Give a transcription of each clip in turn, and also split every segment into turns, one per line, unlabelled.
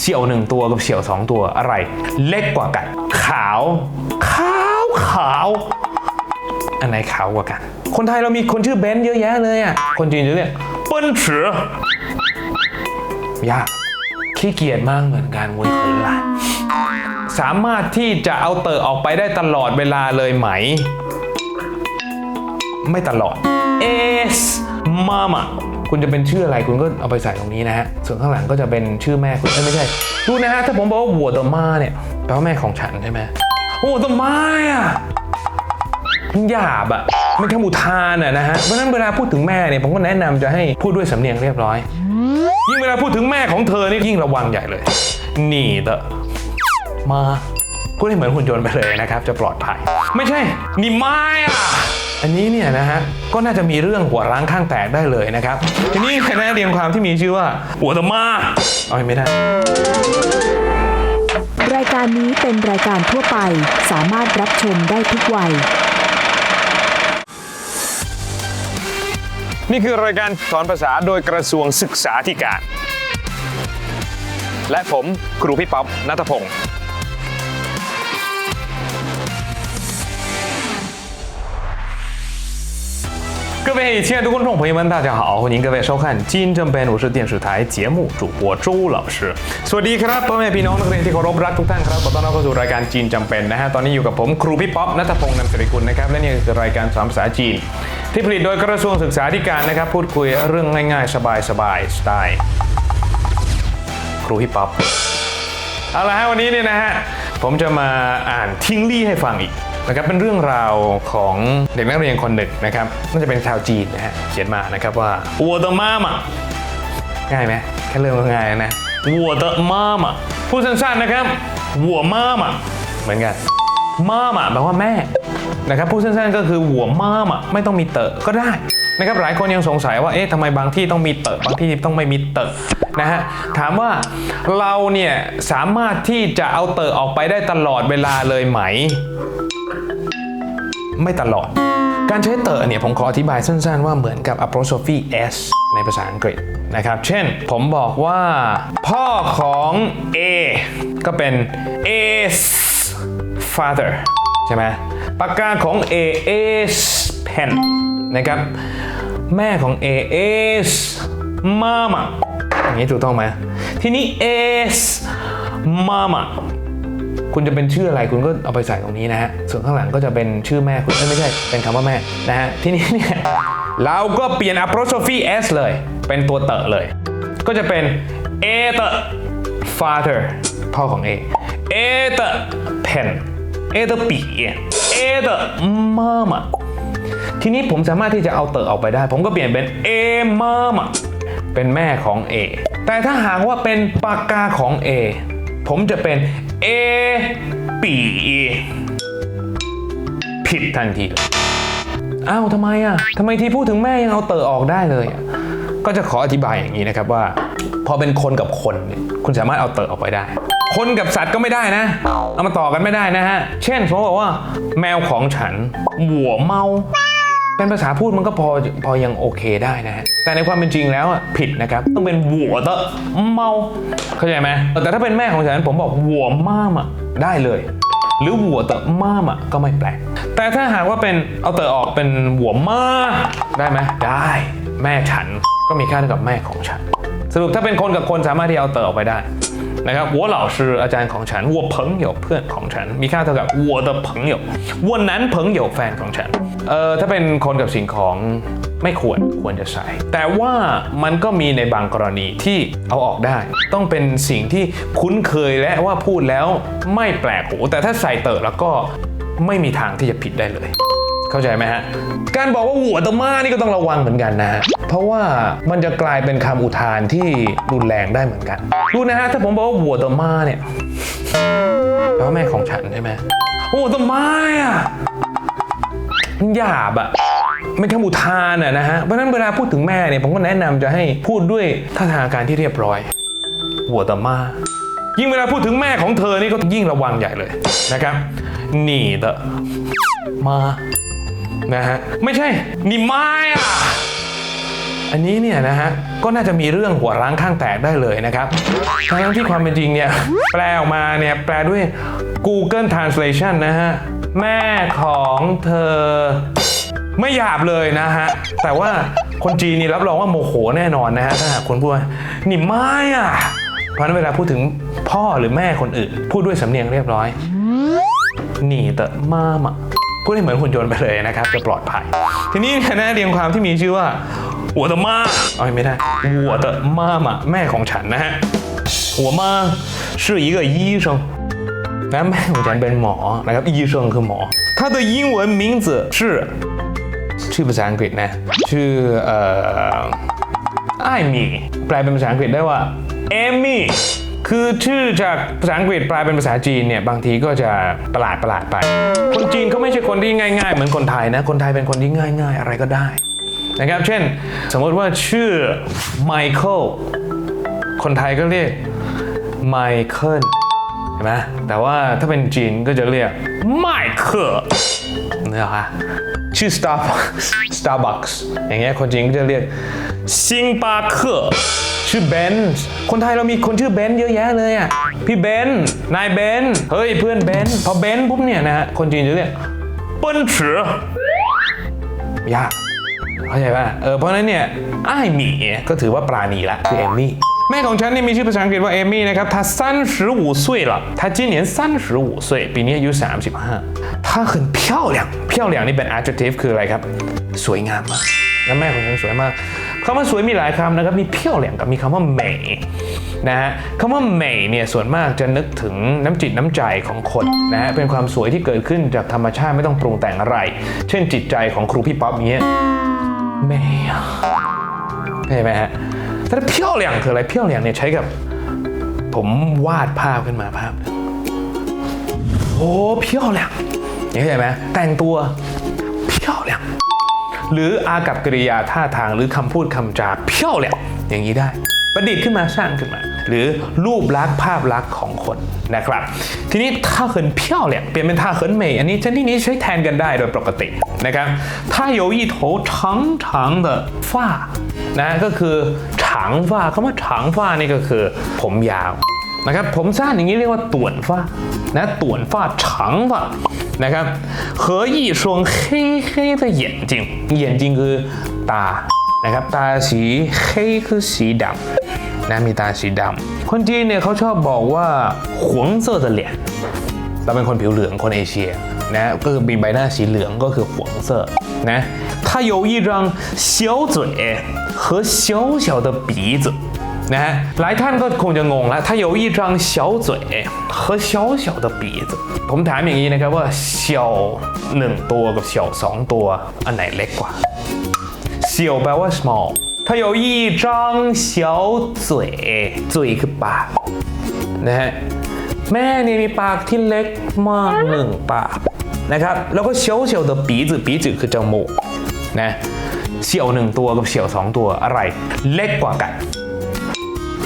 เสี่ยวหนึ่งตัวกับเสี่ยวสองตัวอะไร เล็กกว่ากัน ขาว ขาวขาวอันไหนขาวกว่ากัน คนไทยเรามีคนชื่อเบนซ์เยอะแยะเลยอะ คนจีนจะเรียกเปิ้ลเสือยากขี้เกียจมากเหมือนกันเว้ยคนละสามารถที่จะเอาเตอออกไปได้ตลอดเวลาเลยไหม ไม่ตลอด S Mama คุณจะเป็นชื่ออะไรคุณก็เอาไปใส่ตรงนี้นะฮะ ส่วนข้างหลังก็จะเป็นชื่อแม่คุณไม่ใช่ ดูนะฮะ ถ้าผมบอกว่าวัวตมาเนี่ยแปลว่าแม่ของฉันใช่ไหมวัวตมาอะมันหยาบอะมันคำอุทานอะนะฮะ เพราะฉะนั้นเวลาพูดถึงแม่เนี่ยผมก็แนะนำจะให้พูดด้วยสำเนียงเรียบร้อย ยิ่งเวลาพูดถึงแม่ของเธอนี่ยิ่งระวังใหญ่เลย หนีเตอะมาพูดให้เหมือนหุ่นยนต์ไปเลยนะครับ จะปลอดภัย ไม่ใช่นี่ไม่อะ อันนี้เนี่ยนะฮะก็น่าจะมีเรื่องหัวร้างข้างแตกได้เลยนะครับ ทีนี้คณะเรียงความที่มีชื่อว่าหัวตะมาเอาไม่ได้
รายการนี้เป็นรายการทั่วไปสามารถรับชมได้ทุกวัย
นี่คือรายการสอนภาษาโดยกระทรวงศึกษาธิการ และผมครูพี่ป๊อปนัทพงศ์ 各位亲爱的观众朋友们，大家好，欢迎各位收看金正เป็น我是电视台节目主播周老师สวัสดีครับพ่อแม่พี่น้องนักเรียนที่เคารพรักทุกท่านครับขอต้อนรับเข้าสู่รายการจีนจำเป็นนะฮะตอนนี้อยู่กับผมครูพี่ป๊อปนัทพงศ์นำสิริกุลนะครับและนี่คือรายการสอนภาษาจีน ที่ผลิตโดยกระทรวงศึกษาธิการนะครับ พูดคุยเรื่องง่ายๆ สบายๆสไตล์ ครูพี่ป๊อป เอาละฮะวันนี้เนี่ยนะฮะผมจะมาอ่านทิ้งลี่ให้ฟังอีก นะครับเป็นเรื่องราวของเด็กนักเรียนคนหนึ่งนะครับน่าจะเป็นชาวจีนนะฮะเขียนมานะครับว่าวัวเตอร์มามะง่ายไหมแค่เรื่องง่ายนะวัวเตอร์มามะพูดสั้นๆนะครับวัวมามะเหมือนกันมามะแปลว่าแม่นะครับพูดสั้นๆก็คือหัวม้ามอะไม่ต้องมีเตอะก็ได้นะครับหลายคนยังสงสัยว่าเอ๊ะทำไมบางที่ต้องมีเตอะบางที่ต้องไม่มีเตอะนะฮะถามว่าเราเนี่ยสามารถที่จะเอาเตอะออกไปได้ตลอดเวลาเลยไหม ไม่ตลอด การใช้เตอเนี่ยผมขออธิบายสั้นๆ ว่าเหมือนกับ apostrophe s ในภาษาอังกฤษนะครับ เช่น ผมบอกว่า พ่อของ A ก็เป็น A's father ใช่ไหมปากกาของ A is pen นะครับ แม่ของ A is mama อย่างนี้ถูกต้องไหมทีนี้ is mama คุณจะเป็นชื่ออะไรคุณก็เอาไปใส่ตรงนี้นะฮะ ส่วนข้างหลังก็จะเป็นชื่อแม่คุณไม่ใช่ เป็นคำว่าแม่นะฮะ ทีนี้เนี่ยเราก็เปลี่ยน apostrophe s เลย เป็นตัวเตอะเลย ก็จะเป็น a เตอะ father พ่อของ A a เตอะ pen a เตอะปี a เตอะ mama ทีนี้ผมสามารถที่จะเอาเตอะออกไปได้ ผมก็เปลี่ยนเป็น a mama เป็นแม่ของ A แต่ถ้าหากว่าเป็นปากกาของ A ผมจะเป็น A ปีผิดทันทีเลยอ้าวทำไมอะทำไมที่พูดถึงแม่ยังเอาเตอออกได้เลยอะก็จะขออธิบายอย่างนี้นะครับว่า พอเป็นคนกับคนเนี่ยคุณสามารถเอาเตอออกไปได้ คนกับสัตว์ก็ไม่ได้นะ เอามาต่อกันไม่ได้นะฮะ เช่นสมมติบอกว่า แมวของฉันหัวเมา เป็นภาษาพูดมันก็พอพอยังโอเคได้นะฮะ แต่ในความเป็นจริงแล้วอะผิดนะครับ ต้องเป็นหัวเตอะเมา เข้าใจไหมแต่ถ้าเป็นแม่ของฉันผมบอกหัวม่ามอะได้เลย หรือหัวเตอะม่ามอะก็ไม่แปลก แต่ถ้าหากว่าเป็นเอาเตอะออกเป็นหัวม่าได้ไหมได้แม่ฉันก็มีค่าเท่ากับแม่ของฉัน สรุปถ้าเป็นคนกับคนสามารถที่เอาเตอะออกไปได้ นะครับวัวเหล่าชื่ออาจารย์ของฉันวัวเพิงเหเพื่อนของฉัน มีค่าเท่ากับวัวเดเพิแฟนของฉัน เอ่อ ถ้าเป็นคนกับสิ่งของไม่ควรควรจะใส่แต่ว่ามันก็มีในบางกรณีที่เอาออกได้ ต้องเป็นสิ่งที่คุ้นเคยและว่าพูดแล้วไม่แปลกหู แต่ถ้าใส่เติร์แล้วก็ไม่มีทางที่จะผิดได้เลย เข้าใจไหมฮะ การบอกว่าหัวตะมานี่ก็ต้องระวังเหมือนกันนะฮะ เพราะว่ามันจะกลายเป็นคำอุทานที่รุนแรงได้เหมือนกัน ดูนะฮะ ถ้าผมบอกว่าหัวตมาเนี่ยแปลว่าแม่ของฉันใช่ไหมหัวตมาอะมันหยาบอะเป็นคำอุทานอะนะฮะ เพราะนั้นเวลาพูดถึงแม่เนี่ยผมก็แนะนำจะให้พูดด้วยท่าทางการที่เรียบร้อย หัวตมายิ่งเวลาพูดถึงแม่ของเธอนี่ก็ยิ่งระวังใหญ่เลยนะครับนี่เตอมานะฮะไม่ใช่นี่ไม่อะ อันนี้เนี่ยนะฮะก็น่าจะมีเรื่องหัวร้างข้างแตกได้เลยนะครับทั้งที่ความเป็นจริงเนี่ยแปลออกมาเนี่ยแปลด้วย Google Translation นะฮะแม่ของเธอไม่หยาบเลยนะฮะ แต่ว่าคนจีนนี่รับรองว่าโมโหแน่นอนนะฮะ ถ้าหากคุณพูดว่านี่ไม่อะ เพราะนั้นเวลาพูดถึงพ่อหรือแม่คนอื่น พูดด้วยสำเนียงเรียบร้อย หนีเตอะมามาพูดให้เหมือนหุ่นยนต์ไปเลยนะครับ จะปลอดภัย ทีนี้นะเรียงความที่มีชื่อว่า หัวเตอะมาเอาไม่ได้หัวเตอะมามาแม่ของฉันนะฮะหัวมา是一个医生นะแม่ของฉันเป็นหมอนะครับ医生คือหมอ他的英文名字是ชื่อภาษาอังกฤษนะ ชื่อเอ่อไอมี่แปลเป็นภาษาอังกฤษได้ว่าเอมี่คือชื่อจากภาษาอังกฤษแปลเป็นภาษาจีนเนี่ยบางทีก็จะประหลาดประหลาดไป คนจีนเขาไม่ใช่คนที่ง่าย ๆ เหมือนคนไทยนะ คนไทยเป็นคนที่ง่าย ๆ อะไรก็ได้ นะครับ เช่น สมมติว่าชื่อไมเคิลคนไทยก็เรียกไมเคิลเห็นไหมแต่ว่าถ้าเป็นจีนก็จะเรียกไมเคิลเนี่ยค่ะชื่อ Starbucks Starbucks อย่างเงี้ยคนจีนก็จะเรียกซิงปาเคอร์ชื่อเบนซ์คนไทยเรามีคนชื่อเบนซ์เยอะแยะเลยอะพี่เบนซ์นายเบนซ์เฮ้ยเพื่อนเบนซ์พอเบนซ์ปุ๊บเนี่ยนะฮะคนจีนจะเรียกเปิ้ลเฉอยาก เข้าใจป่ะเออเพราะฉะนั้นเนี่ยไอ้ายหมี่ก็ถือว่าปราณีละคือเอมมี่ แม่ของฉันนี่มีชื่อภาษาอังกฤษว่าเอมี่นะครับ她三十五岁了她今年三十五岁ปีนี้อายุ35她很漂亮漂亮นี่เป็น adjective คืออะไรครับ สวยงามมากแล้วแม่ของฉันสวยมากคำว่าสวยมีหลายคำนะครับมีเพี้ยวเหลี่ยงกับมีคำว่าเหม่นะฮะคำว่าเหม่เนี่ยส่วนมากจะนึกถึงน้ำจิตน้ำใจของคนนะฮะเป็นความสวยที่เกิดขึ้นจากธรรมชาติไม่ต้องปรุงแต่งอะไร เช่นจิตใจของครูพี่ป๊อปเนี้ย เหม่อะเห็นไหมฮะแต่ถ้าเพี้ยวเหลี่ยงคืออะไรเพี้ยวเหลี่ยงเนี่ยใช้กับ ผมวาดภาพขึ้นมาภาพโอ้เพี้ยวเหลี่ยงอย่างนี้เห็นไหมแต่งตัวเพี้ยวเหลี่ยงหรืออากับกริยาท่าทางหรือคำพูดคำจาเพี้ยวเหลี่ยงอย่างนี้ได้ ประดิษฐ์ขึ้นมาสร้างขึ้นมา หรือรูปลักษณ์ภาพลักษณ์ของคนนะครับ ทีนี้ท่าเขินเพี้ยวเหลี่ยงเปลี่ยนเป็นท่าเขินเหมยอันนี้ชนิดนี้ใช้แทนกันได้โดยปกตินะครับถ้า有一头长长的发นะก็คือ长发คำว่า长发นี่ก็คือผมยาวนะครับผมสั้นอย่างนี้เรียกว่าต่วนฟ้านะต่วนฟ้า长发นะครับ和一双黑黑的眼睛眼睛คือตา นะครับตาสี黑คือสีดำนะมีตาสีดำคนจีนเนี่ยเขาชอบบอกว่าหวงเซอร์的脸เราเป็นคนผิวเหลืองคนเอเชียนะก็คือมีใบหน้าสีเหลืองก็คือหวงเซอร์นะ他有一张小嘴和小小的鼻子นะฮะหลายท่านก็คงจะงงแล้วถ้า有一张小嘴和小小的鼻子ผมถามอย่างนี้นะครับว่า小หนึ่งตัวกับ小สองตัวอันไหนเล็กกว่า 小แปลว่า small 它有一张小嘴嘴คือปากนะฮะแม่เนี่ยมีปากที่เล็กมากหนึ่งปากนะครับแล้วก็เฉียวเฉียว的鼻子鼻子คือจมูกนะเฉียวหนึ่งตัวกับเฉียวสองตัวอะไรเล็กกว่ากัน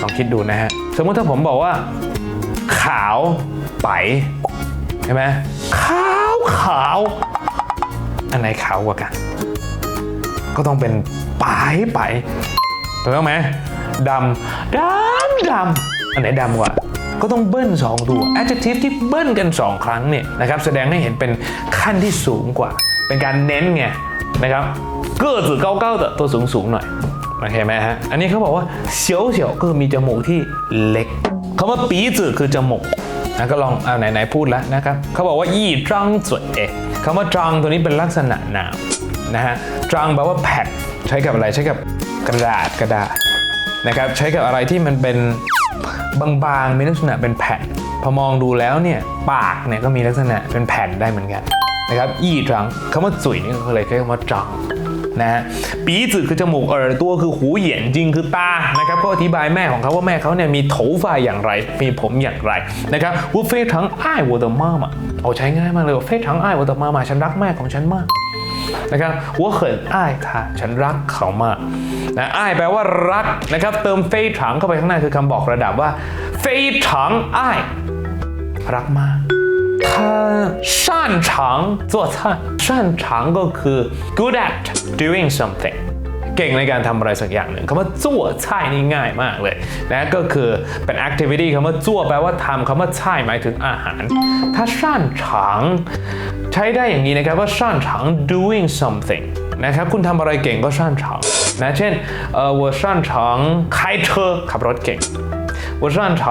ลองคิดดูนะฮะสมมติถ้าผมบอกว่า ขาวไปใช่ไหมขาวขาวอันไหนขาวกว่ากัน ก็ต้องเป็นป๋ายปถูกต้องไหมดำดำดำอันไหนดำกว่าก็ต้องเบิ้ลสองตัว adjective ที่เบิ้ลกัน 2 ครั้งเนี่ยนะครับแสดงให้เห็นเป็นขั้นที่สูงกว่า เป็นการเน้นไงนะครับเกื้อสือเก้าเก้าตัวสูงสูงหน่อยโอเคไหมฮะอันนี้เขาบอกว่าเฉียวเฉียวก็มีจมูกที่เล็กคำว่าปีจือคือจมูกนะก็ลองเอาไหนไหนพูดแล้วนะครับเขาบอกว่ายี่จังจุดเอคำว่าจังตัวนี้เป็นลักษณะนาม นะฮะตรังแปลว่าแผ่นใช้กับอะไรใช้กับกระดาษกระดาษนะครับใช้กับอะไรที่มันเป็นบางๆมีลักษณะเป็นแผ่นพอมองดูแล้วเนี่ยปากเนี่ยก็มีลักษณะเป็นแผ่นได้เหมือนกันนะครับยี่ตรังคำว่าสุยนี่ก็เลยใช้คำว่าตรังนะฮะปีจือคือจมูกเออตัวคือหูเหยียนจริงคือตานะครับก็อธิบายแม่ของเขาว่าแม่เขาเนี่ยมีโถฝ่ายอย่างไร มีผมอย่างไรนะครับวูเฟ่ทั้งอวอเตอร์มามาเอาใช้ง่ายมากเลยเฟ่ทั้งอายวอเตอร์มามาฉันรักแม่ของฉันมาก นะครับ我很爱他ฉันรักเขามากนะอ้ายแปลว่ารักนะครับเติมเฟยถังเข้าไปข้างหน้าคือคำบอกระดับว่าเฟยถังอ้ายรักมาก他擅长做菜擅长ก็คือ good at doing something เก่งในการทำอะไรสักอย่างหนึ่งคำว่าจั่วช่ายนี่ง่ายมากเลยนะก็คือเป็น activity คำว่าจั่วแปลว่าทำคำว่าช่ายหมายถึงอาหาร ถ้าช่านฉางใช้ได้อย่างนี้นะครับว่าช่านฉาง doing something นะครับคุณทำอะไรเก่งก็ช่านฉางนะเช่นเออ我擅长开车ขับรถเก่ง我擅长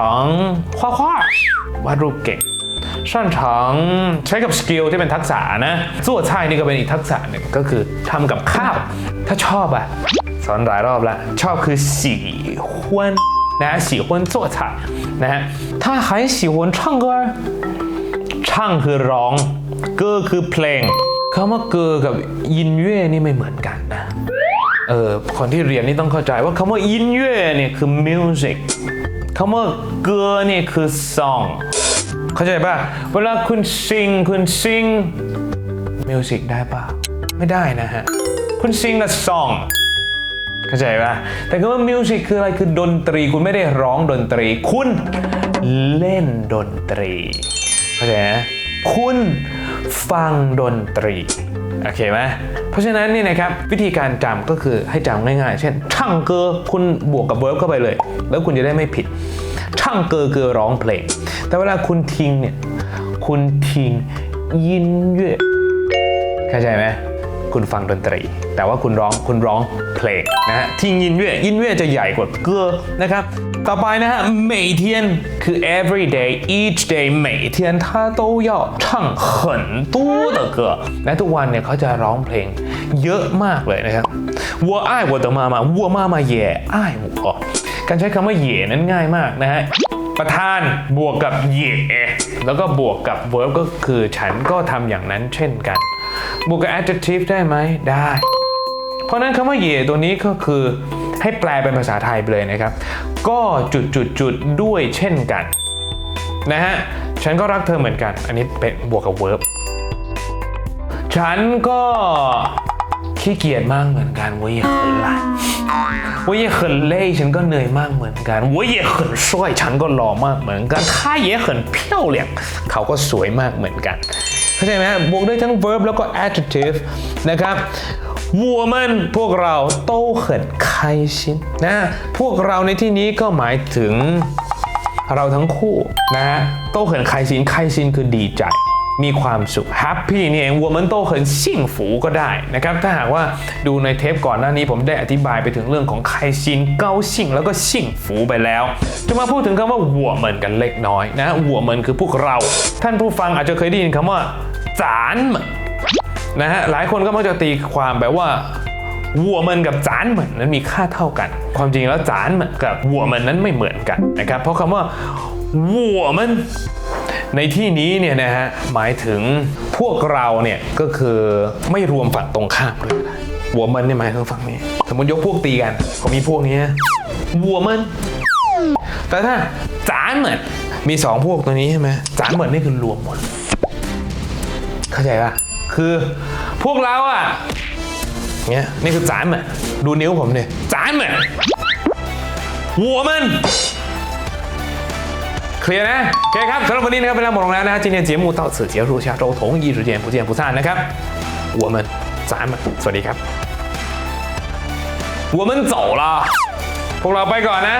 画画วาดรูปเก่ง 擅长ใช้กับสกิลที่เป็นทักษะนะส่วชายนี่ก็เป็นอีกทักษะหนึ่งก็คือทำกับข้าว ถ้าชอบอะสอนหลายรอบแล้วชอบคือสีฮวนนะสีฮวนส่วนชายนะฮะถ้าใครสีฮวนช่างก็ช่างคือร้องเกอคือเพลงคำว่าเกอกับยินเย่นี่ไม่เหมือนกันนะเออคนที่เรียนนี่ต้องเข้าใจว่าคำว่ายินเย่เนี่ยคือมิวสิกคำว่าเกอเนี่ยคือซอง เข้าใจป่ะ เวลาคุณ sing คุณ sing music ได้ป่ะ ไม่ได้นะฮะ คุณ sing กับ song เข้าใจป่ะ แต่คำว่า music คืออะไรคือดนตรี คุณไม่ได้ร้องดนตรี คุณเล่นดนตรี เข้าใจไหมคุณฟังดนตรี โอเคไหมเพราะฉะนั้นนี่นะครับวิธีการจำก็คือให้จำง่ายๆ เช่น ช่างเกอคุณบวกกับเวิร์บเข้าไปเลย แล้วคุณจะได้ไม่ผิด ช่างเกอคือร้องเพลง แต่เวลาคุณทิ้งเนี่ยคุณทิ้งยินเย่เข้าใจไหมคุณฟังดนตรี แต่ว่าคุณร้องคุณร้องเพลงนะฮะทิ้งยินเย่ยินเย่จะใหญ่กว่าเกอนะครับ ต่อไปนะฮะ每天คือ every day each day 每天他都要唱很多的歌และทุกวันเนี่ยเขาจะร้องเพลงเยอะมากเลยนะครับ我爱我的妈妈我妈妈也爱我การใช้คำว่าเย่นั้นง่ายมากนะฮะ ประธานบวกกับเย่แล้วก็บวกกับ verb ก็คือฉันก็ทำอย่างนั้นเช่นกัน บวกกับ adjective ได้ไหมได้ เพราะฉะนั้นคำว่าเย่ตัวนี้ก็คือ ให้แปลเป็นภาษาไทยไปเลยนะครับ ก็จุดจุดจุดด้วยเช่นกันนะฮะ ฉันก็รักเธอเหมือนกัน อันนี้เป็นบวกกับ verb ฉันก็ขี้เกียจมากเหมือนกันเว้ยเขินละเว้ยเขินเล่ฉันก็เหนื่อยมากเหมือนกันเว้ยเขินสวยฉันก็หล่อมากเหมือนกันข้าเย่เขินเพี้ยวเลยเขาก็สวยมากเหมือนกัน เข้าใจไหมบวกด้วยทั้ง verb แล้วก็ adjective นะครับ วัวมันพวกเราโตเขิดใครชินนะพวกเราในที่นี้ก็หมายถึงเราทั้งคู่นะโตเขินใครชินใครชินคือดีใจมีความสุขแฮปปี้นี่เองวัวมันโตเขินชิ่งฝูก็ได้นะครับ ถ้าหากว่าดูในเทปก่อนหน้านี้ผมได้อธิบายไปถึงเรื่องของไคชินเกาชิ่งแล้วก็ชิ่งฝูไปแล้ว จะมาพูดถึงคำว่าวัวเหมืนกันเล็กน้อยนะวัวเหมืนคือพวกเรา ท่านผู้ฟังอาจจะเคยได้ยินคำว่าจานมืน นะฮะหลายคนก็มักจะตีความแบบว่าวัวมันกับจานเหมือนนั้นมีค่าเท่ากัน ความจริงแล้วจานเหมือนกับวัวมันนั้นไม่เหมือนกันนะครับ เพราะคำว่าวัวมันในที่นี้เนี่ยนะฮะหมายถึงพวกเราเนี่ยก็คือไม่รวมฝั่งตรงข้ามด้วยนะวัวมันเนี่ยหมายถึงฝั่งนี้ สมมติยกพวกตีกันก็มีพวกนี้วัวมัน แต่ถ้าจานเหมือนมีสองพวกตัวนี้ใช่ไหมจานเหมือนนี่คือรวมหมด เข้าใจปะ คือพวกเราอะ เนี่ยนี่คือจานเหมือนดูนิ้วผมเนี่ยจานเหมือนหัวมันเคลียร์นะโอเคครับสำหรับวันนี้นะครับเวลาหมดลงแล้วนะ今天节目到此结束下周同一时间不见不散นะครับ我们จานเหมือนสวัสดีครับ我们走了พวกเราไปก่อนนะ